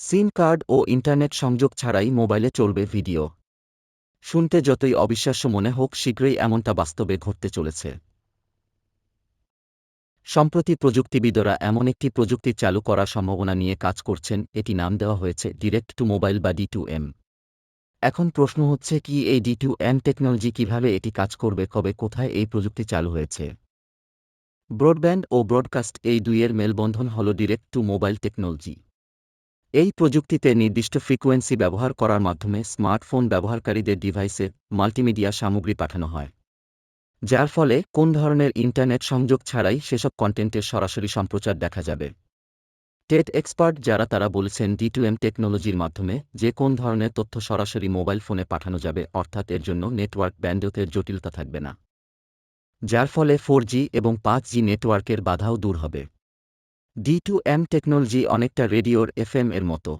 সিম card ও internet সংযোগ ছাড়াই মোবাইলে চলবে ভিডিও। শুনতে যতই অবিশ্বাস্য মনে হোক, শীঘ্রই এমনটা বাস্তবে ঘটতে চলেছে। সম্প্রতি প্রযুক্তিবিদরা এমন একটি প্রযুক্তি চালু করার সম্ভাবনা নিয়ে কাজ করছেন, এটি নাম দেওয়া হয়েছে ডিরেক্ট টু মোবাইল বা ডি টু এম এখন প্রশ্ন হচ্ছে, কি এই ডি টু এম টেকনোলজি কীভাবে এটি কাজ করবে, কবে, কোথায় এই প্রযুক্তি চালু হয়েছে? ব্রডব্যান্ড ও ব্রডকাস্ট এই দুইয়ের মেলবন্ধন হল ডিরেক্ট টু মোবাইল টেকনোলজি এই প্রযুক্তিতে নির্দিষ্ট ফ্রিকোয়েন্সি ব্যবহার করার মাধ্যমে স্মার্টফোন ব্যবহারকারীদের ডিভাইসে মাল্টিমিডিয়া সামগ্রী পাঠানো হয়, যার ফলে কোন ধরনের ইন্টারনেট সংযোগ ছাড়াই সেসব কন্টেন্টের সরাসরি সম্প্রচার দেখা যাবে। টেট এক্সপার্ট যারা তারা বলেছেন ডি টু এম টেকনোলজির মাধ্যমে যে কোন ধরনের তথ্য সরাসরি মোবাইল ফোনে পাঠানো যাবে, অর্থাৎ এর জন্য নেটওয়ার্ক ব্যান্ডউথের জটিলতা থাকবে না, যার ফলে ফোর এবং পাঁচ জি নেটওয়ার্কের বাধাও দূর হবে। ডি টু এম টেকনোলজি অনেকটা রেডিওর এফএম এর মতো।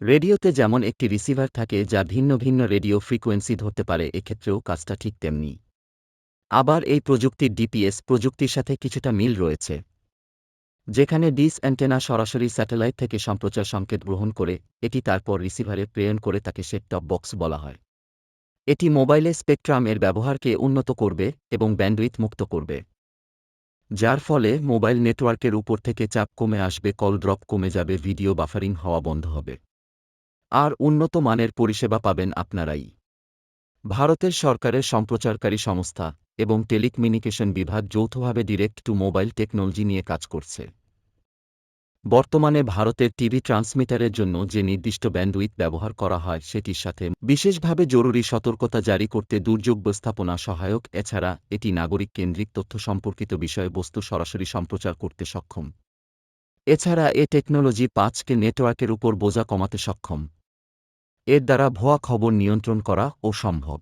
রেডিওতে যেমন একটি রিসিভার থাকে, যা ভিন্ন ভিন্ন রেডিও ফ্রিকোয়েন্সি ধরতে পারে, এক্ষেত্রেও কাজটা ঠিক তেমনি। আবার এই প্রযুক্তির ডিপিএস প্রযুক্তির সাথে কিছুটা মিল রয়েছে। যেখানে ডিস অ্যান্টেনা সরাসরি স্যাটেলাইট থেকে সম্প্রচার সংকেত গ্রহণ করে, এটি তারপর রিসিভারে প্রেরণ করে তাকে সেট টপ বক্স বলা হয়। এটি মোবাইলে স্পেকট্রাম এর ব্যবহারকে উন্নত করবে এবং ব্যান্ডউইথ মুক্ত করবে। যার ফলে মোবাইল নেটওয়ার্কের উপর থেকে চাপ কমে আসবে, কল ড্রপ কমে যাবে, ভিডিও বাফারিং হওয়া বন্ধ হবে। আর উন্নত মানের পরিষেবা পাবেন আপনারাই। ভারতের সরকারের সম্প্রচারকারী সংস্থা এবং টেলিকমিউনিকেশন বিভাগ যৌথভাবে ডিরেক্ট টু মোবাইল টেকনোলজি নিয়ে কাজ করছে। বর্তমানে ভারতের টিভি ট্রান্সমিটারের জন্য যে নির্দিষ্ট ব্যান্ডউইথ ব্যবহার করা হয় সেটির সাথে বিশেষভাবে জরুরি সতর্কতা জারি করতে দুর্যোগ ব্যবস্থাপনা সহায়ক, এছাড়া এটি নাগরিক কেন্দ্রিক তথ্য সম্পর্কিত বিষয়বস্তু সরাসরি সম্প্রচার করতে সক্ষম। এছাড়া এ টেকনোলজি পাঁচকে নেটওয়ার্কের উপর বোঝা কমাতে সক্ষম। এর দ্বারা ভুয়া খবর নিয়ন্ত্রণ করা ও সম্ভব।